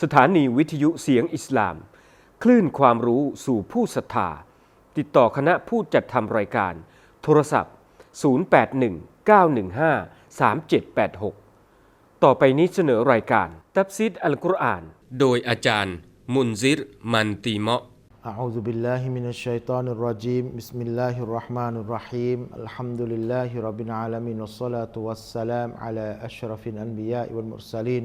สถานีวิทยุเสียงอิสลาม คลื่นความรู้สู่ผู้ศรัทธา ติดต่อคณะผู้จัดทำรายการ โทรศัพท์ 0819153786 ต่อไปนี้เสนอรายการ ตับซิดอัลกุรอาน โดยอาจารย์ มุนซิร มันตีเมาะ أعوذ بالله من الشيطان الرجيم بسم الله الرحمن الرحيم الحمد لله رب العالمين والصلاة والسلام على أشرف الأنبياء والمرسلين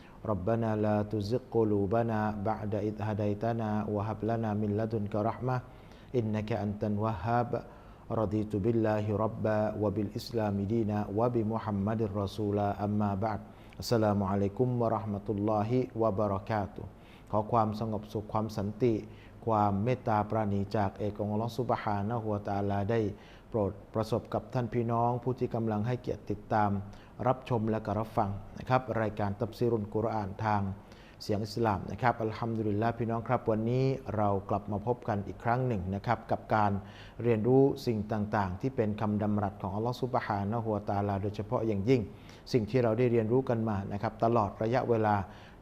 ربنا لا تزغ قلوبنا بعد إذ هديتنا وهب لنا من لدنك رحمة إنك أنت الوهاب رضيت بالله ربا وبالإسلام دينا وبمحمد رسولا أما بعد السلام عليكم ورحمة الله وبركاته ขอความสงบสุขความสันติ ความเมตตาปราณีจากเอกองค์อัลลอฮฺซุบฮานะฮูวะตะอาลาได้โปรดประสบกับท่านพี่น้อง ผู้ที่กำลังให้เกียรติติดตาม รับชมและก็รับฟังนะครับรายการตับซีรุนกุรอานทางเสียงอิสลามนะครับอัลฮัมดุลิลลาห์พี่น้องครับวันนี้เรากลับมาพบกันอีกครั้งหนึ่งนะครับกับการเรียนรู้สิ่งต่างๆ ที่เป็นคำดำรัสของอัลลอฮฺซุบฮานะฮูวตาลา โดยเฉพาะอย่างยิ่ง สิ่งที่เราได้เรียนรู้กันมานะครับตลอดระยะเวลา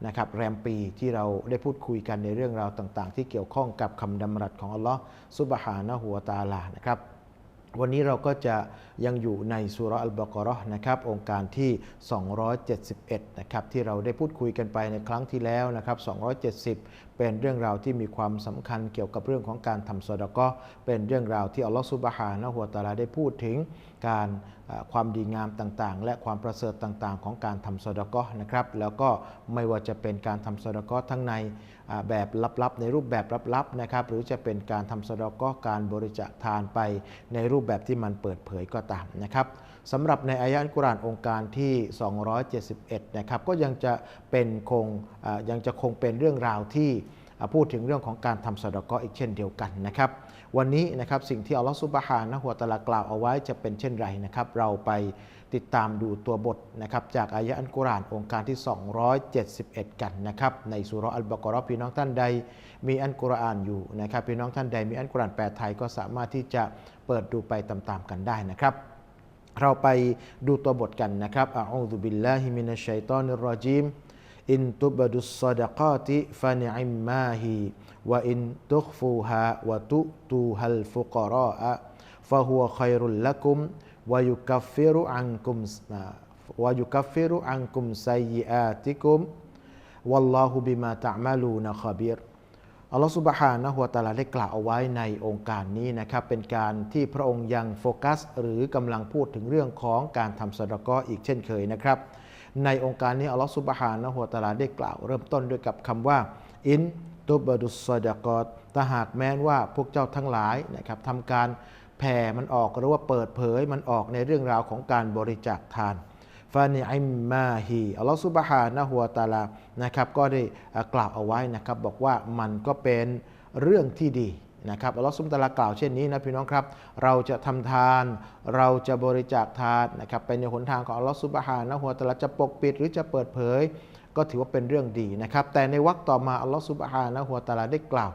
นะครับแรมปีที่เราได้พูดคุยกันในเรื่องราวต่าง ๆ ที่เกี่ยวข้องกับคำดำรัสของอัลลอฮ์ซุบฮานะฮูวตาลานะครับ วันนี้เราก็จะยังอยู่ในสุราอัลบากรอห์นะครับองค์การที่ 271 นะครับที่เราได้พูดคุยกันไปในครั้งที่แล้วนะครับ270 เป็นเรื่องราวที่มีความสำคัญเกี่ยวกับเรื่องของการทำสดก็เป็นเรื่องราวที่อัลลอฮฺซุบฮานะฮูวตาลาได้พูดถึงการความดีงามต่างๆ และความประเสริฐต่างๆ ของการทำสดก็นะครับ แล้วก็ไม่ว่าจะเป็นการทำสดก็ทั้งในแบบลับๆ ในรูปแบบลับๆนะครับหรือจะเป็นการทำสดก็การบริจาคทานไปในรูปแบบที่มันเปิดเผยก็ตามนะครับ สำหรับในอายะอัลกุรอานองค์การที่ 271 นะครับก็ยังจะเป็นคงยังจะคงเป็นเรื่องราวที่พูดถึงเรื่องของการทำสดก็อีกเช่นเดียวกันนะครับ วันนี้นะครับสิ่งที่อัลลอฮฺซุบฮานะฮุวตะลากล่าวเอาไว้จะเป็นเช่นไรนะครับ เราไปติดตามดูตัวบทนะครับจากอายะอัลกุรอานองค์การที่ 271 กันนะครับในสุรอัลบากรอพี่น้องท่านใด มีอัลกุรอานอยู่นะครับพี่น้องท่านใดมีอัลกุรอานแปลไทยก็สามารถที่จะเปิดดูไปตามๆกันได้นะครับ เราไปดูตัวบทกันนะครับอะอูซุบิลลาฮิมินัชชัยตอนิรรอจีมอินตุบดุสซาดะกาติฟานิอิมมาฮีวะอินตุคฟูฮาวะตุตูฮัลฟุกรออะฟะฮุวะคัยรุลละกุมวะยุกัฟฟิรุอันกุมวะยุกัฟฟิรุอันกุมไซยิอาติกุมวัลลอ อัลลอฮฺสุบฮานะฮุวาตาลาได้กล่าวเอาไว้ในองค์การนี้นะครับ เป็นการที่พระองค์ยังโฟกัส หรือกำลังพูดถึงเรื่องของการทำสดกออีกเช่นเคยนะครับ ในองค์การนี้อัลลอฮฺสุบฮานะฮุวาตาลาได้กล่าวเริ่มต้นด้วยกับคำว่าอินตุบดุสซดกอตถ้าหากแม้นว่าพวกเจ้าทั้งหลายนะครับทำการแผ่มันออกหรือว่าเปิดเผยมันออกในเรื่องราวของการบริจาคทาน ฟานิอิมมาฮีอัลลอฮฺซุบฮานะฮุวตาลานะครับก็ได้กล่าวเอาไว้นะครับบอกว่ามันก็เป็นเรื่องที่ดีนะครับอัลลอฮฺซุบฮานะตาลากล่าวเช่นนี้นะพี่น้องครับ เราจะทำทาน เราจะบริจาคทานนะครับไปในหนทางของอัลลอฮฺซุบฮานะฮุวตาลาจะปกปิดหรือจะเปิดเผย ก็ถือว่าเป็นเรื่องดีนะครับแต่ในวรรคต่อมาอัลลอฮฺซุบฮานะฮุวตาลาได้กล่าว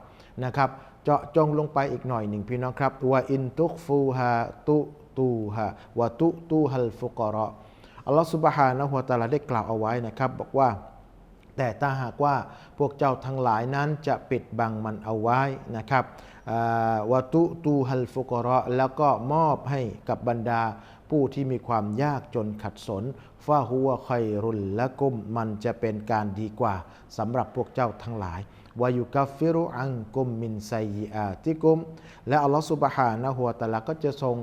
นะครับเจาะจงลงไปอีกหน่อยหนึ่งพี่น้องครับว่าอินตุกฟูฮาตุตูฮาวะตุตูฮัลฟุกรอ อัลลอฮฺสุบฮานะฮุวาตาลาได้กล่าวเอาไว้นะครับ บอกว่า แต่ถ้าหากว่าพวกเจ้าทั้งหลายนั้นจะปิดบังมันเอาไว้นะครับวะตุตูฮัลฟุกรอแล้วก็มอบให้กับบรรดาผู้ที่มีความยากจนขัดสนฟาหัวไครุลละกุมมันจะเป็นการดีกว่าสำหรับพวกเจ้าทั้งหลายวายุกัฟิรุอังกุมมินไซยอาติกุม และอัลลอฮฺสุบฮานะฮุวาตะลาก็จะทรง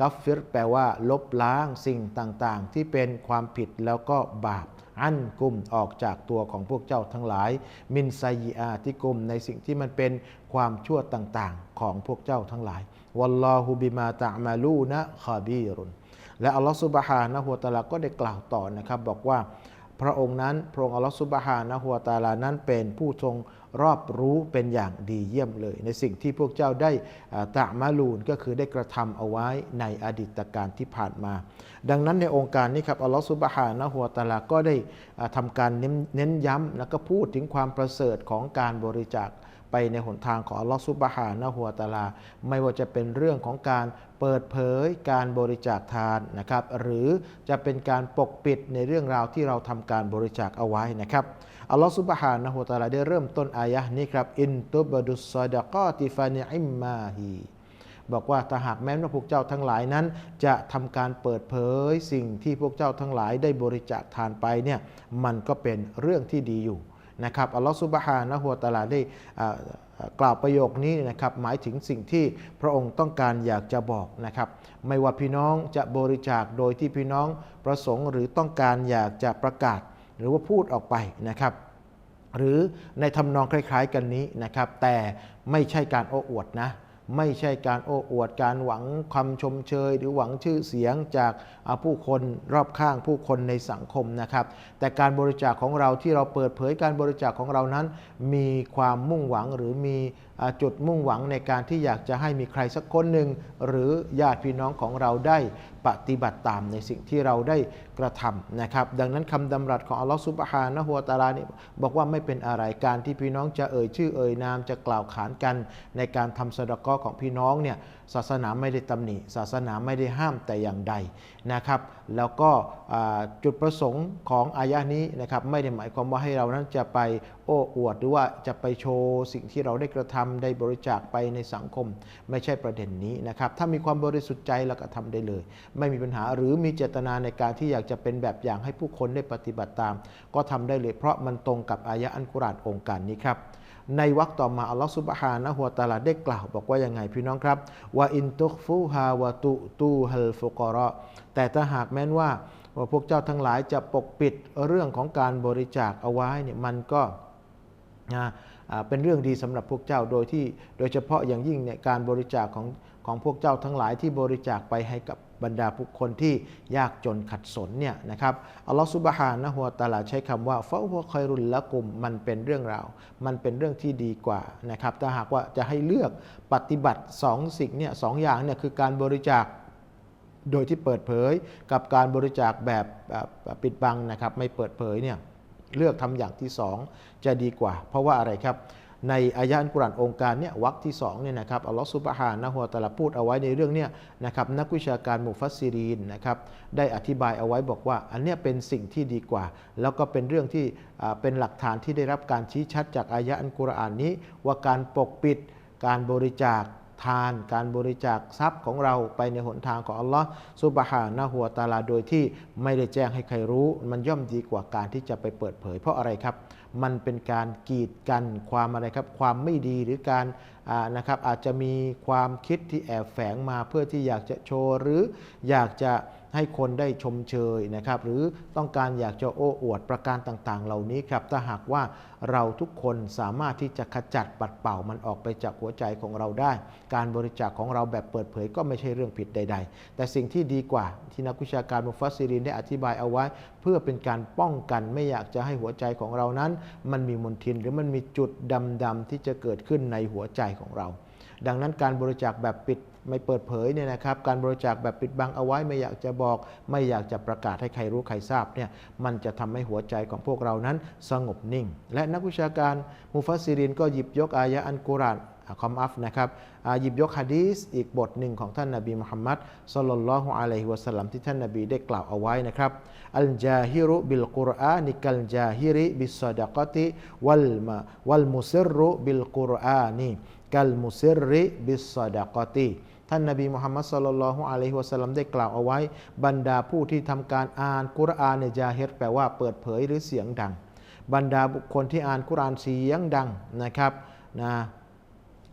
กัฟฟิรแปลว่า ลบล้างสิ่งต่างๆ ที่เป็นความผิดแล้วก็บาป อันกุมออกจากตัวของพวกเจ้าทั้งหลาย มินไซยีอาติกุมในสิ่งที่มันเป็นความชั่วต่างๆ ของพวกเจ้าทั้งหลาย วัลลอฮุบิมาตะมาลูนะคาบีรุนและอัลลอฮฺสุบฮานะฮุตะลาก็ได้กล่าวต่อนะครับบอกว่า พระองค์นั้นพระองค์อัลลอฮฺซุบฮานะฮัวตาลานั้นเป็นผู้ทรงรอบรู้เป็นอย่างดีเยี่ยมเลย ในสิ่งที่พวกเจ้าได้ตะมาลูนก็คือได้กระทำเอาไว้ในอดีตการที่ผ่านมา ดังนั้นในองค์การนี้ครับอัลลอฮฺซุบฮานะฮัวตาลาก็ได้ทำทำการเน้นเน้นย้ำแล้วก็พูดถึงความประเสริฐของการบริจาค ไปในหนทางของอัลลอฮฺซุบฮานะฮุวตาลา ไม่ว่าจะเป็นเรื่องของการเปิดเผยการบริจาคทานนะครับ หรือจะเป็นการปกปิดในเรื่องราวที่เราทำการบริจาคเอาไว้นะครับอัลลอฮฺซุบฮานะฮุวตาลาได้เริ่มต้นอายะห์นี้ครับอินตุบดุสซาดะกอติฟานิอิมมาฮีบอกว่าถ้าหากแม้ว่าพวกเจ้าทั้งหลายนั้น จะทำการเปิดเผยสิ่งที่พวกเจ้าทั้งหลายได้บริจาคทานไปเนี่ยมันก็เป็นเรื่องที่ดีอยู่ นะครับอัลลอฮฺซุบฮานะฮัวตาลาได้กล่าวประโยคนี้นะครับหมายถึงสิ่งที่พระองค์ต้องการอยากจะบอกนะครับ ไม่ว่าพี่น้องจะบริจาคโดยที่พี่น้องประสงค์หรือต้องการอยากจะประกาศ หรือว่าพูดออกไปนะครับหรือในทำนองคล้าย ๆ กันนี้นะครับ แต่ไม่ใช่การโอ้อวดนะ ไม่ใช่การโอ้อวดการหวังคำชมเชย หรือหวังชื่อเสียงจากผู้คนรอบข้างผู้คนในสังคมนะครับ แต่การบริจาคของเราที่เราเปิดเผยการบริจาคของเรานั้น มีความมุ่งหวังหรือมีจุดมุ่งหวังในการที่อยากจะให้มีใครสักคนหนึ่ง หรือญาติพี่น้องของเราได้ปฏิบัติตามในสิ่งที่เราได้กระทำนะครับ ดังนั้นคำดำรัสของอัลลอฮฺซุบฮานะฮุวตาลานี่บอกว่าไม่เป็นอะไรการที่พี่น้องจะเอ่ยชื่อเอ่ยนามจะกล่าวขานกันในการทำสะดกาะของพี่น้องเนี่ยศาสนาไม่ได้ตำหนิ ศาสนาไม่ได้ห้ามแต่อย่างใดนะครับ แล้วก็จุดประสงค์ของอายะนี้นะครับไม่ได้หมายความว่าให้เรานั้นจะไปโอ้อวดหรือว่าจะไปโชว์สิ่งที่เราได้กระทำได้บริจาคไปในสังคม ไม่ใช่ประเด็นนี้นะครับ ถ้ามีความบริสุทธิ์ใจเราก็ทำได้เลย ไม่มีปัญหาหรือมีเจตนาในการที่อยากจะเป็นแบบอย่างให้ผู้คนได้ปฏิบัติตาม ก็ทำได้เลย เพราะมันตรงกับอายะอันกุรานองค์การนี้ครับ ในวรรคต่อมาอัลลอฮฺซุบฮานะฮุวาตาลาได้กล่าวบอกว่ายังไงพี่น้องครับว่าอินตุกฟูฮาวะตุตูฮัลฟุกอร์แต่ถ้าหากแม้นว่าว่าพวกเจ้าทั้งหลายจะปกปิดเรื่องของการบริจาคเอาไว้เนี่ยมันก็นะเป็นเรื่องดีสำหรับพวกเจ้าโดยที่โดยเฉพาะอย่างยิ่งเนี่ยการบริจาคของของพวกเจ้าทั้งหลายที่บริจาคไปให้กับ บรรดาบุคคลที่ยากจนขัดสนเนี่ยนะครับอัลลอฮฺซุบฮานะฮุวตาลาใช้คำว่าฟาฮุคอยรุลละกุมมันเป็นเรื่องราว มันเป็นเรื่องที่ดีกว่านะครับถ้าหากว่าจะให้เลือกปฏิบัติสองสิ่งเนี่ยสองอย่างเนี่ยคือการบริจาคโดยที่เปิดเผยกับการบริจาคแบบแบบปิดบังนะครับไม่เปิดเผยเนี่ยเลือกทำอย่างที่สองจะดีกว่า เพราะว่าอะไรครับ ในอายะอันกุรานองค์การเนี่ยวรรคที่สองเนี่ยนะครับอัลลอฮฺซุบฮานะฮุวตะอาลาพูดเอาไว้ในเรื่องเนี่ยนะครับนักวิชาการมุฟัสซิรีนนะครับได้อธิบายเอาไว้บอกว่า อันเนี้ยเป็นสิ่งที่ดีกว่า แล้วก็เป็นเรื่องที่เป็นหลักฐานที่ได้รับการชี้ชัดจากอายะอันกุรานนี้ ว่าการปกปิดการบริจาคทานการบริจาคทรัพย์ของเราไปในหนทางของอัลลอฮ์ซุบฮานะฮุวตาลาโดยที่ไม่ได้แจ้งให้ใครรู้ มันย่อมดีกว่าการที่จะไปเปิดเผยเพราะอะไรครับ มันเป็นการกีดกันความอะไรครับความไม่ดีหรือการนะครับอาจจะมีความคิดที่แอบแฝงมาเพื่อที่อยากจะโชว์หรืออยากจะ ให้คนได้ชมเชยนะครับ หรือต้องการอยากจะโอ้อวดประการต่างๆ เหล่านี้ครับ ถ้าหากว่าเราทุกคนสามารถที่จะขจัดปัดเป่ามันออกไปจากหัวใจของเราได้ การบริจาคของเราแบบเปิดเผยก็ไม่ใช่เรื่องผิดใด ๆ แต่สิ่งที่ดีกว่าที่นักวิชาการมุฟัสซิรินได้อธิบายเอาไว้ เพื่อเป็นการป้องกันไม่อยากจะให้หัวใจของเรานั้น มันมีมลทินหรือมันมีจุดดำๆที่จะเกิดขึ้นในหัวใจของเรา ดังนั้นการบริจาคแบบปิด ไม่เปิดเผยเนี่ยนะครับการบริจาคแบบปิดบังเอาไว้ไม่อยากจะบอก ไม่อยากจะประกาศให้ใครรู้ใครทราบเนี่ยมันจะทำให้หัวใจของพวกเรานั้นสงบนิ่ง และนักวิชาการมุฟัสซิรินก็หยิบยกอายะอันกุรอานคอมอัฟนะครับหยิบยกฮะดีสอีกบทหนึ่งของท่านนาบีมุฮัมมัดสลลัลลอฮุอะลัยฮิวะสัลลัมที่ท่านนาบีได้กล่าวเอาไว้นะครับอัลจาฮิรุบิลกุรอานิกัลจาฮิริบิสซาดะกติวัลมาวัลมุซิรุบิลกุรอานีกัลมุซิริบิสซาดะกติ ท่านนบีมุฮัมมัดสลลัลลอฮุอะลัยฮิวะสัลลัมได้กล่าวเอาไว้ บรรดาผู้ที่ทำการอ่านกุรอานในจาฮิรแปลว่าเปิดเผยหรือเสียงดัง บรรดาบุคคลที่อ่านกุรอานเสียงดังนะครับนะ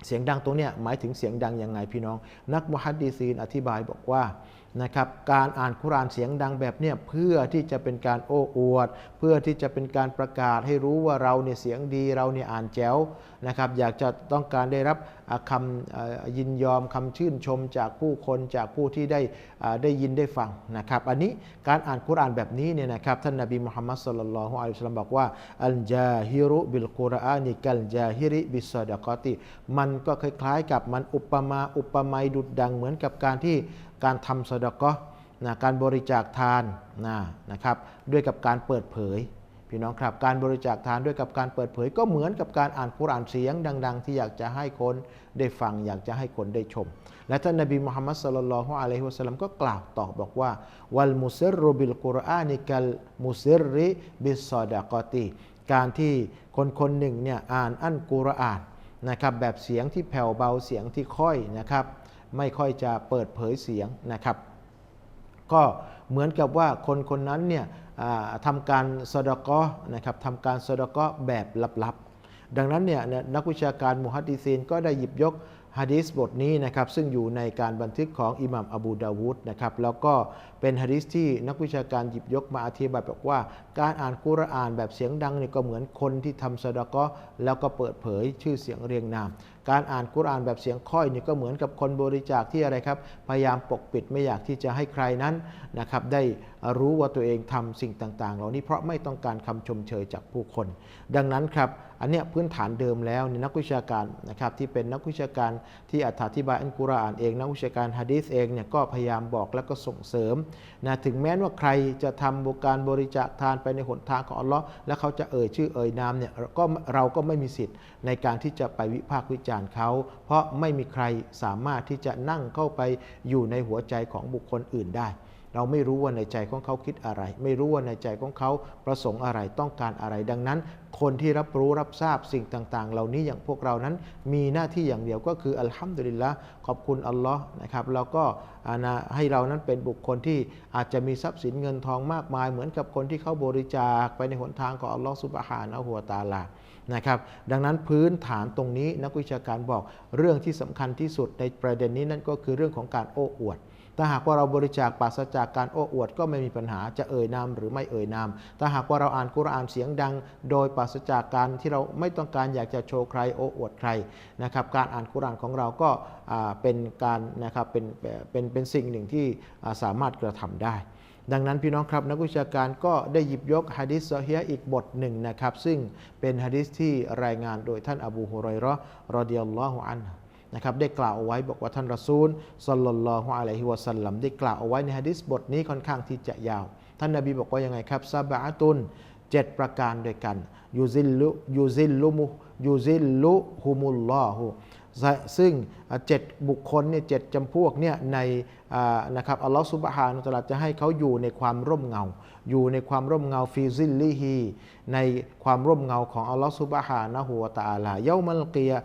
เสียงดังตรงเนี้ยหมายถึงเสียงดังยังไงพี่น้อง นักมุฮัดดีซีนอธิบายบอกว่า นะครับการอ่านคุรานเสียงดังแบบเนี้ยเพื่อที่จะเป็นการโอ้อวด เพื่อที่จะเป็นการประกาศให้รู้ว่าเราเนี่ยเสียงดีเราเนี่ยอ่านแจ๋วนะครับอยากจะต้องการได้รับคำอ่ายินยอมคำชื่นชมจากผู้คนจากผู้ที่ได้ได้ยินได้ฟังนะครับอันนี้การอ่านคุรานแบบนี้เนี่ยนะครับท่านนบีมุฮัมมัดสุลลัลฮุอะลัยฮิวะซัลลัมบอกว่าอัลจาฮิรุบิลกุรอานิกัลจาฮิริบิสซอดะกอติมันก็คล้ายๆกับมันอุปมาอุปไมยดุดดังเหมือนกับการที่ การทำสดกะห์นะการบริจาคทานนะนะครับด้วยกับการเปิดเผยพี่น้องครับการบริจาคทานด้วยกับการเปิดเผย ก็เหมือนกับการอ่านคุรานเสียงดัง ๆ ที่อยากจะให้คนได้ฟัง อยากจะให้คนได้ชม และท่านนบีมุฮัมมัดสุลลัลลอฮุอะลัยฮิวะสัลลัมก็กล่าวต่อบอกว่า วัลมุซิรรุบิลกุรอานิกัลมุซิรริบิสซอดะกอติการที่คนคนหนึ่งเนี่ยอ่านอันกุรอานนะครับแบบเสียงที่แผ่วเบาเสียงที่ค่อยนะครับ ไม่ค่อยจะเปิดเผยเสียงนะครับ ก็เหมือนกับว่าคนคนนั้นเนี่ยทำการสดกะนะครับทำการสดกะแบบลับๆ ดังนั้นเนี่ยนักวิชาการมุฮัดดิซีนก็ได้หยิบยกฮะดีษบทนี้นะครับซึ่งอยู่ในการบันทึกของอิหม่ามอบูดาวูดนะครับแล้วก็เป็นฮะดีษที่นักวิชาการหยิบยกมาอธิบายบอกว่า การอ่านกุรอานแบบเสียงดังเนี่ยก็เหมือนคนที่ทำสดกะแล้วก็เปิดเผยชื่อเสียงเรียงนาม การอ่านกุรอานแบบเสียงค่อยนี่ก็เหมือนกับคนบริจาคที่อะไรครับ พยายามปกปิดไม่อยากที่จะให้ใครนั้นนะครับได้รู้ว่าตัวเองทำสิ่งต่าง ๆ เหล่านี้เพราะไม่ต้องการคำชมเชยจากผู้คน ดังนั้นครับอันเนี้ยพื้นฐานเดิมแล้วเนี่ยนักวิชาการนะครับที่เป็นนักวิชาการที่อธิบายอันกุรอานเองนักวิชาการฮะดีษเองเนี่ยก็พยายามบอกแล้วก็ส่งเสริมนะถึงแม้ว่าใครจะทำบุการบริจาคทานไปในหนทางของอัลลอฮ์แล้วเขาจะเอ่ยชื่อเอ่ยนามเนี่ยก็เราก็ไม่มีสิทธิ์ในการที่จะไปวิพากษ์วิจารณ์เขา เพราะไม่มีใครสามารถที่จะนั่งเข้าไปอยู่ในหัวใจของบุคคลอื่นได้ เราไม่รู้ว่าในใจของเขาคิดอะไร ไม่รู้ว่าในใจของเขาประสงค์อะไรต้องการอะไรดังนั้น คนที่รับรู้รับทราบสิ่งต่าง ๆ เหล่านี้อย่างพวกเรานั้น มีหน้าที่อย่างเดียวก็คืออัลฮัมดุลิลละขอบคุณอัลลอฮ์นะครับแล้วก็อนะให้เรานั้นเป็นบุคคลที่อาจจะมีทรัพย์สินเงินทองมากมาย เหมือนกับคนที่เขาบริจาคไปในหนทางของอัลลอฮ์สุบฮานะฮูวตาลา นะครับ ดังนั้นพื้นฐานตรงนี้นักวิชาการบอกเรื่องที่สำคัญที่สุดในประเด็นนี้นั่นก็คือเรื่องของการโอ้อวดถ้าหากว่าเราบริจาคปราศจากการโอ้อวดก็ไม่มีปัญหาจะเอ่ยนามหรือไม่เอ่ยนาม ถ้าหากว่าเราอ่านกุรอานเสียงดัง โดยปราศจากการที่เราไม่ต้องการอยากจะโชว์ใครโอ้อวดใครนะครับ การอ่านกุรอานของเราก็เป็นการนะครับเป็นเป็นเป็นสิ่งหนึ่งที่สามารถกระทำได้ ดังนั้นพี่น้องครับนักวิชาการก็ได้หยิบยกฮะดิษซอฮียอีกบทหนึ่งนะครับ ซึ่งเป็นฮะดิษที่รายงานโดยท่านอบูฮุไรเราะห์รอดิยัลลอฮุอันฮุนะครับได้กล่าวเอาไว้บอกว่าท่านรอซูลสัลลัลลอฮุอะลัยฮิวะสัลลัมได้กล่าวเอาไว้ในฮะดิษบทนี้ค่อนข้างที่จะยาว ท่านนบีบอกว่ายังไงครับซาบะอะตุนเจ็ดประการด้วยกันยูซิลลุยูซิลลุมุยูซิลลุฮุมุลลอฮุ ซึ่งเจ็ดบุคคลเนี่ยเจ็ดจำพวกเนี่ยในนะครับอัลลอฮฺสุบฮานุตะลาจะให้เขาอยู่ในความร่มเงา อยู่ในความร่มเงาฟิซิลลิฮีในความร่มเงาของอัลลอฮฺสุบฮานะฮูวตะอาลาเยามัลกียา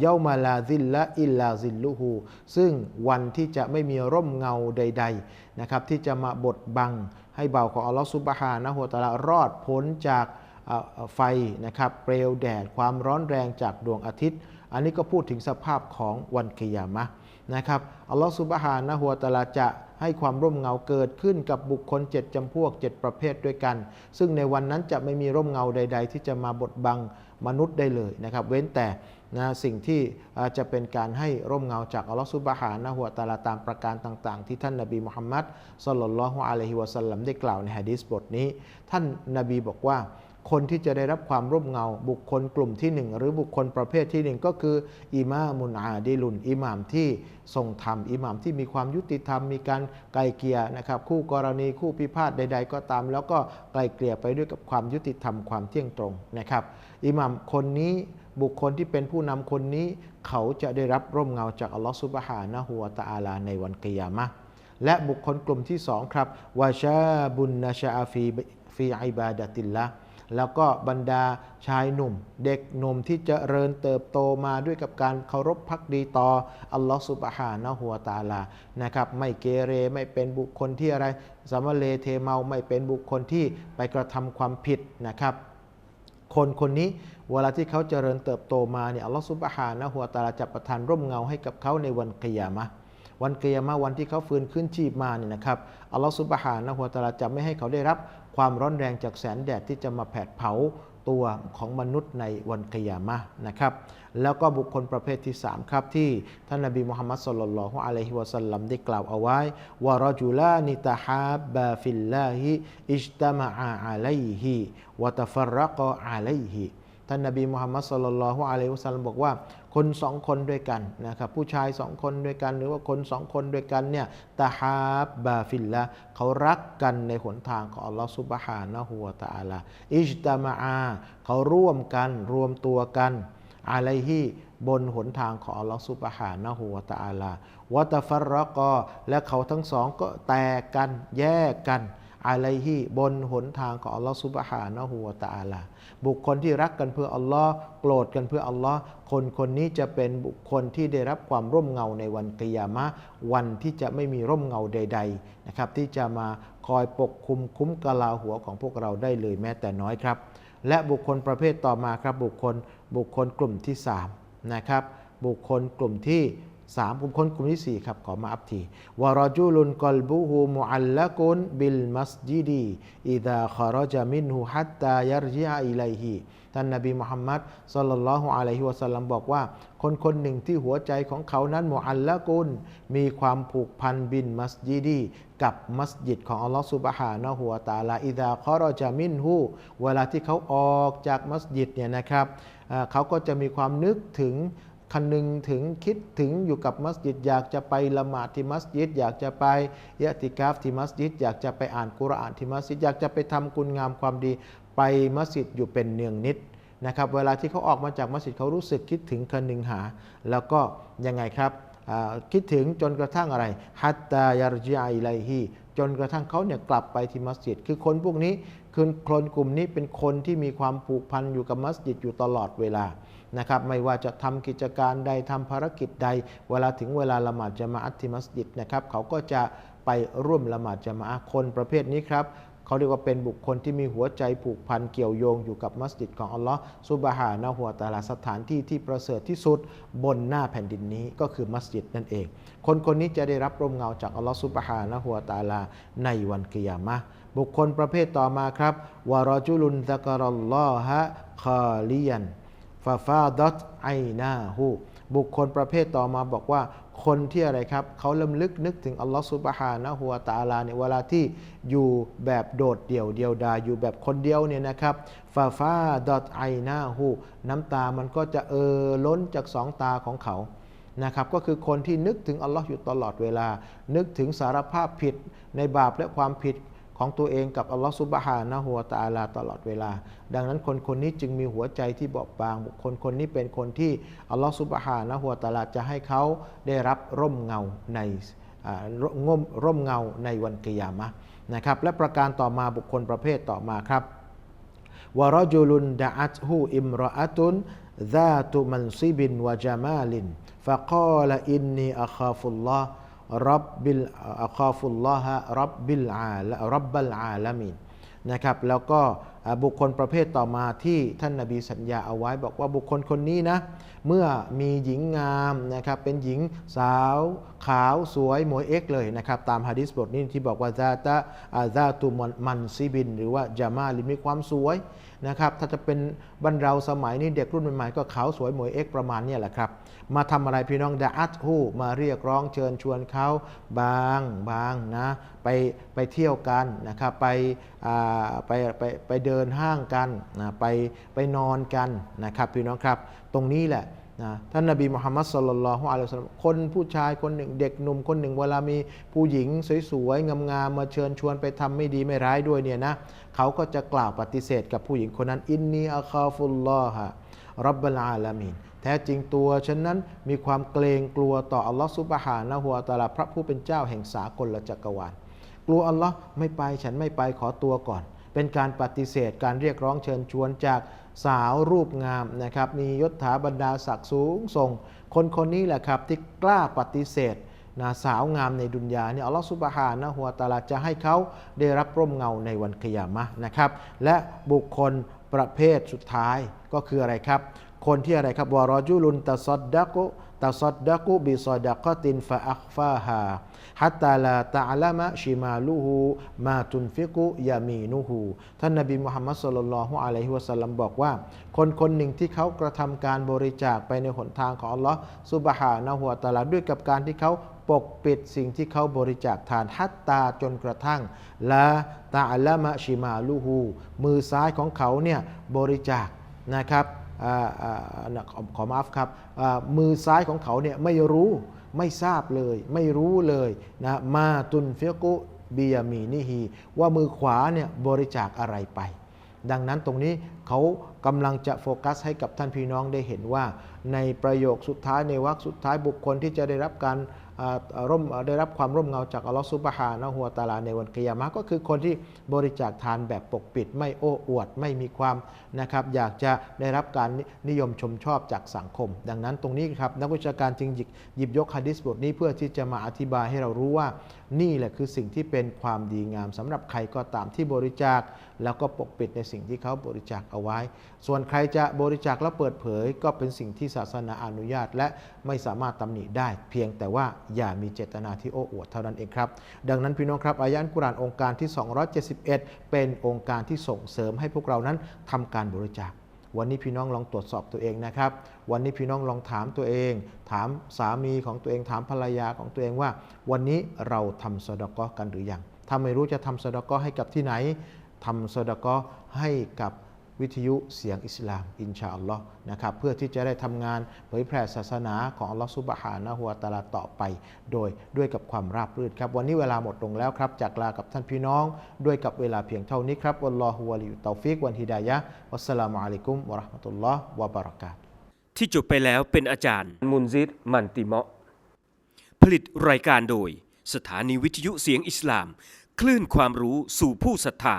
เยามาลาซิลละอิลลาซิลลุฮูซึ่งวันที่จะไม่มีร่มเงาใด ๆนะครับ ที่จะมาบดบังให้เบาของอัลลอฮฺสุบฮานะฮูวตะอาลารอดพ้นจากไฟนะครับเปลวแดดความร้อนแรงจากดวงอาทิตย์ อันนี้ก็พูดถึงสภาพของวันกิยามะนะครับอัลลอฮฺสุบฮานะฮูวตาลาจะให้ความร่มเงาเกิดขึ้นกับบุคคลเจ็ดจำพวกเจ็ดประเภทด้วยกัน ซึ่งในวันนั้นจะไม่มีร่มเงาใด ๆ ที่จะมาบดบังมนุษย์ได้เลยนะครับ เว้นแต่นะสิ่งที่จะเป็นการให้ร่มเงาจากอัลลอฮฺสุบฮานะฮูวตาลาตามประการต่างๆ ที่ท่านนบีมุฮัมมัดศ็อลลัลลอฮุอะลัยฮิวะสัลลัมได้กล่าวในฮะดีษบทนี้ ท่านนบีบอกว่า คนที่จะได้รับความร่มเงา บุคคลกลุ่มที่หนึ่งหรือบุคคลประเภทที่หนึ่งก็คืออิมามุนอาดิลุนอิหม่ามที่ทรงธรรมอิหม่ามที่มีความยุติธรรม มีการไกลเกลี่ยนะครับคู่กรณีคู่พิพาทใด ๆ ก็ตาม แล้วก็ไกลเกลี่ยไปด้วยกับความยุติธรรมความเที่ยงตรงนะครับอิหม่ามคนนี้บุคคลที่เป็นผู้นำคนนี้ เขาจะได้รับร่มเงาจากอัลลอฮฺซุบฮานะฮูวะตะอาลาในวันกิยามะและบุคคลกลุ่มที่สองครับวาชาบุนนาชาฟีฟีอิบาดติลละ แล้วก็บรรดาชายหนุ่ม เด็กหนุ่มที่จเจริญเติบโตมาด้วยกับการเคารพพักดีต่ออัลลอฮฺสุบฮานะฮูวตาลานะครับไม่เกเรไม่เป็นบุคคลที่อะไรสามเลเทเมาไม่เป็นบุคคลที่ไปกระทำความผิดนะครับ คนคนนี้เวลาที่เขาเจริญเติบโตมาเนี่ยอัลลอฮฺซุบฮานะฮูวตาลาจะประทานร่มเงาให้กับเขาในวันกิยามะวันเกียรมาวันที่เขาฟื้นขึ้นชีพมาเนี่ยนะครับอัลลอฮฺซุบฮานะฮูวตาลาจะไม่ให้เขาได้รับ ความร้อนแรงจากแสงแดดที่จะมาแผดเผาตัวของมนุษย์ในวันกิยามะนะครับ แล้วก็บุคคลประเภทที่ 3 ครับ ที่ท่านนบีมุฮัมมัดสุลลัลฮุอะลัยฮิวะสัลลัมได้กล่าวเอาไว้วะรจุลานิตาฮับบาฟิลลาฮิอิจตามะอาอะลัยฮิวะตฟรรกะอะลัยฮิท่านนบีมุฮัมมัดสุลลัลฮุอะลัยฮิวะสัลลัมบอกว่า คนสองคนด้วยกันนะครับผู้ชายสองคนด้วยกัน หรือว่าคนสองคนด้วยกันเนี่ยตาฮับบาฟิลละเขารักกันในหนทางของอัลลอฮฺซุบฮานะฮูวะตะอาลาอิจตามะอาเขาร่วมกันรวมตัวกันอะลัยฮิบนหนทางของอัลลอฮฺซุบฮานะฮูวะตะอาลาวะตะฟัรรกอและเขาทั้งสองก็แตกกันแยกกันอะลัยฮิบนหนทางของอัลลอฮฺซุบฮานะฮูวะตะอาลา บุคคลที่รักกันเพื่ออัลลอฮ์โกรธกันเพื่ออัลลอฮ์คนคนนี้จะเป็นบุคคลที่ได้รับความร่มเงาในวันกิยามะวันที่จะไม่มีร่มเงาใด ๆนะครับ ที่จะมาคอยปกคุมคุ้มกะลาหัวของพวกเราได้เลยแม้แต่น้อยครับ และบุคคลประเภทต่อมาครับบุคคลบุคคลกลุ่มที่3นะครับบุคคลกลุ่มที่ สามบุคคลกลุ่มที่สี่ครับ ขอมาอัพทีวารจุลุนกอลบุฮูมุอัลละกุนบิลมัสยิดีอิดาขารจามินหูฮัตตายารจิอาอิไลฮีท่านนบีมุฮัมมัดสัลลัลลอฮุอะลัยฮิวะสัลลัมบอกว่า คนคนหนึ่งที่หัวใจของเขานั้นมุอัลละกุนมีความผูกพันบินมัสยิดีกับมัสยิดของอัลลอฮฺซุบฮานะฮูวะตาลาอิดาขารจามินหูเวลาที่เขาออกจากมัสยิดเนี่ยนะครับเขาก็จะมีความนึกถึง คนหนึงถึงคิดถึงอยู่กับมัสยิดอยากจะไปละหมาดที่มัสยิดอยากจะไปยะติกาฟที่มัสยิดอยากจะไปอ่านกุรอานที่มัสยิดอยากจะไปทำคุณงามความดี ไปมัสยิดอยู่เป็นเนืองนิดนะครับเวลาที่เขาออกมาจากมัสยิดเขารู้สึกคิดถึงคนหนึงหา แล้วก็ยังไงครับคิดถึงจนกระทั่งอะไรฮัตตายารจิอาอิไลฮีจนกระทั่งเขาเนี่ยกลับไปที่มัสยิด คือคนพวกนี้คือคนกลุ่มนี้เป็นคนที่มีความผูกพันอยู่กับมัสยิดอยู่ตลอดเวลา นะครับไม่ว่าจะทำกิจการใดทำภารกิจใด เวลาถึงเวลาละหมาดจะมาอัตที่มัสยิดนะครับเขาก็จะไปร่วมละหมาดจะมาคนประเภทนี้ครับเขาเรียกว่าเป็นบุคคลที่มีหัวใจผูกพันเกี่ยวโยงอยู่กับมัสยิดของอัลลอฮ์ซุบฮานะหัวตาลาสถานที่ที่ประเสริฐที่สุดบนหน้าแผ่นดินนี้ก็คือมัสยิดนั่นเอง คนคนนี้จะได้รับร่มเงาจากอัลลอฮ์ซุบฮานะหัวตาลาในวันกิยามะบุคคลประเภทต่อมาครับวารจุลุนตะกรลลอฮะคาลียันาฟาดัตไอนาหูบุคคลประเภทต่อมาบอกว่า คนที่อะไรครับ เขาลำลึกนึกถึงอัลลอฮฺสุบฮานะฮูวะตะอาลาในเวลาที่อยู่แบบโดดเดี่ยวเดียวดายอยู่แบบคนเดียวเนี่ยนะครับฟาฟาดัตไอนาหูน้ำตามันก็จะเออล้นจากสองตาของเขานะครับก็คือคนที่นึกถึงอัลลอฮ์อยู่ตลอดเวลา นึกถึงสารภาพผิดในบาปและความผิด ของตัวเองกับอัลลอฮฺสุบฮานะฮัวตาลาตลอดเวลา ดังนั้นคนคนนี้จึงมีหัวใจที่เบาบางบุคคลคนนี้เป็นคนที่อัลลอฮฺสุบฮานะฮัวตาลาจะให้เขาได้รับร่มเงาในง่มร่มเงาในวันกิยามะนะครับและประการต่อมาบุคคลประเภทต่อมาครับวรจุลุนดะอัตฮูอิมรออะตุนซาตุมันซิบินวะจามาลินฟะกอลอินนีอัคาฟุลลอฮ์ รับแล้วก็อ่าลรับบัลอาลามินนะครับแล้วก็บุคคลประเภทต่อมาที่ท่านนาบีสัญญาเอาไว้บอกว่าบุคคลคนนี้นะเมื่อมีหญิงงามนะครับเป็นหญิงสาวขาวสวยหมวยเอ็กเลยนะครับตามฮะดิษบทนี้ที่บอกว่าซาตะอาซาตุมันซิบิน หรือว่าจามาลิมีความสวยนะครับถ้าจะเป็นบรรเราสมัยนี้เด็กรุ่นใหม่ๆก็ขาวสวยหมวยเอ็กประมาณนี้แหละครับ มาทำอะไรพี่น้องดาอัตฮูมาเรียกร้องเชิญชวนเขาบางบางนะไปไปเที่ยวกันนะครับไปไปไปไปเดินห้างกันนะไปไปนอนกันนะครับพี่น้องครับ ตรงนี้แหละนะท่านนบีมุฮัมมัดสุลลัลฮุอะลัยฮิวะสัลลัมคนผู้ชายคนหนึ่ง เด็กหนุ่มคนหนึ่งเวลามีผู้หญิงสวยๆงามๆมาเชิญชวนไปทำไม่ดีไม่ร้ายด้วยเนี่ยนะเขาก็จะกล่าวปฏิเสธกับผู้หญิงคนนั้นอินนีอัคาฟุลลอฮะรับบลอาลามีน แท้จริงตัวฉันนั้นมีความเกรงกลัวต่ออัลลอฮฺซุบฮานะฮุวตาลาพระผู้เป็นเจ้าแห่งสากลจักรวาล กลัวอัลลอฮ์ไม่ไปฉันไม่ไปขอตัวก่อน เป็นการปฏิเสธการเรียกร้องเชิญชวนจากสาวรูปงามนะครับมียศถาบรรดาศักดิ์สูงส่ง คนคนนี้แหละครับที่กล้าปฏิเสธนะสาวงามในดุนยาเนี่ยอัลลอฮฺซุบฮานะฮุวตาลาจะให้เขาได้รับร่มเงาในวันกิยามะนะครับ และบุคคลประเภทสุดท้ายก็คืออะไรครับ คนที่อะไรครับวารจุลุนตะซดดะกุตัสดดะกุบิซดะกตินฟะอัคฟาฮาฮัตตาลาตะอัลามะชิมาลูฮูมาตุนฟิกุยามีนูฮูท่านนบีมุฮัมมัดสุลลัลฮุอะลัยฮิวะสัลลัมบอกว่า คนคนหนึ่งที่เขากระทำการบริจาคไปในหนทางของอัลลอฮ์ซุบฮานะฮุวตะอาลาด้วยกับการที่เขาปกปิดสิ่งที่เขาบริจาคทานฮัตตาจนกระทั่งละตาอัลามะชิมาลูฮูมือซ้ายของเขาเนี่ยบริจาคนะครับ ขอขอมาฟครับมือซ้ายของเขาเนี่ยไม่รู้ไม่ทราบเลย ไม่รู้เลยนะมาตุนเฟียกุบียามีนิฮีว่ามือขวาเนี่ยบริจาคอะไรไป ดังนั้นตรงนี้เขากำลังจะโฟกัสให้กับท่านพี่น้องได้เห็นว่า ในประโยคสุดท้ายในวรรคสุดท้ายบุคคลที่จะได้รับการ ร่มได้รับความร่มเงาจากอัลลอฮฺซุบฮานะฮูวตาลาในวันกิยามะก็คือคนที่บริจาคทานแบบปกปิด ไม่โอ้อวด ไม่มีความนะครับอยากจะได้รับการนิยมชมชอบจากสังคม ดังนั้นตรงนี้ครับนักวิชาการจึงหยิบหยิบยกฮะดิษบทนี้เพื่อที่จะมาอธิบายให้เรารู้ว่า นี่แหละคือสิ่งที่เป็นความดีงามสำหรับใครก็ตามที่บริจาค แล้วก็ปกปิดในสิ่งที่เขาบริจาคเอาไว้ ส่วนใครจะบริจาคแล้วเปิดเผย ก็เป็นสิ่งที่ศาสนาอนุญาต และไม่สามารถตำหนิได้ เพียงแต่ว่าอย่ามีเจตนาที่โอ้อวดเท่านั้นเองครับ ดังนั้นพี่น้องครับอายะห์อัลกุรานองค์การที่ 271 เป็นองค์การที่ส่งเสริมให้พวกเรานั้นทำการบริจาควันนี้พี่น้องลองตรวจสอบตัวเองนะครับ วันนี้พี่น้องลองถามตัวเอง ถามสามีของตัวเอง ถามภรรยาของตัวเองว่า วันนี้เราทำสดาะกอกันหรือยัง ถ้าไม่รู้จะทำสดาะกอให้กับที่ไหน ทำสะเดาะกอให้กับวิทยุเสียงอิสลาม อินชาอัลลอฮ์นะครับเพื่อที่จะได้ทำงานเผยแผ่ศาสนาของอัลลอฮ์ซุบฮานะฮุวาตะอาลาต่อไป โดยด้วยกับความราบรื่นครับ วันนี้เวลาหมดลงแล้วครับ จากลากับท่านพี่น้อง ด้วยกับเวลาเพียงเท่านี้ครับอัลลอฮฺวะลิยุตตอฟิกวันฮิดายะฮ์วัสสลามุอะลัยกุมวะเราะห์มะตุลลอฮ์วะบะเราะกาตุฮ์ที่จบไปแล้วเป็นอาจารย์มุนซิดมันติเมาะผลิตรายการโดย สถานีวิทยุเสียงอิสลาม คลื่นความรู้สู่ผู้ศรัทธา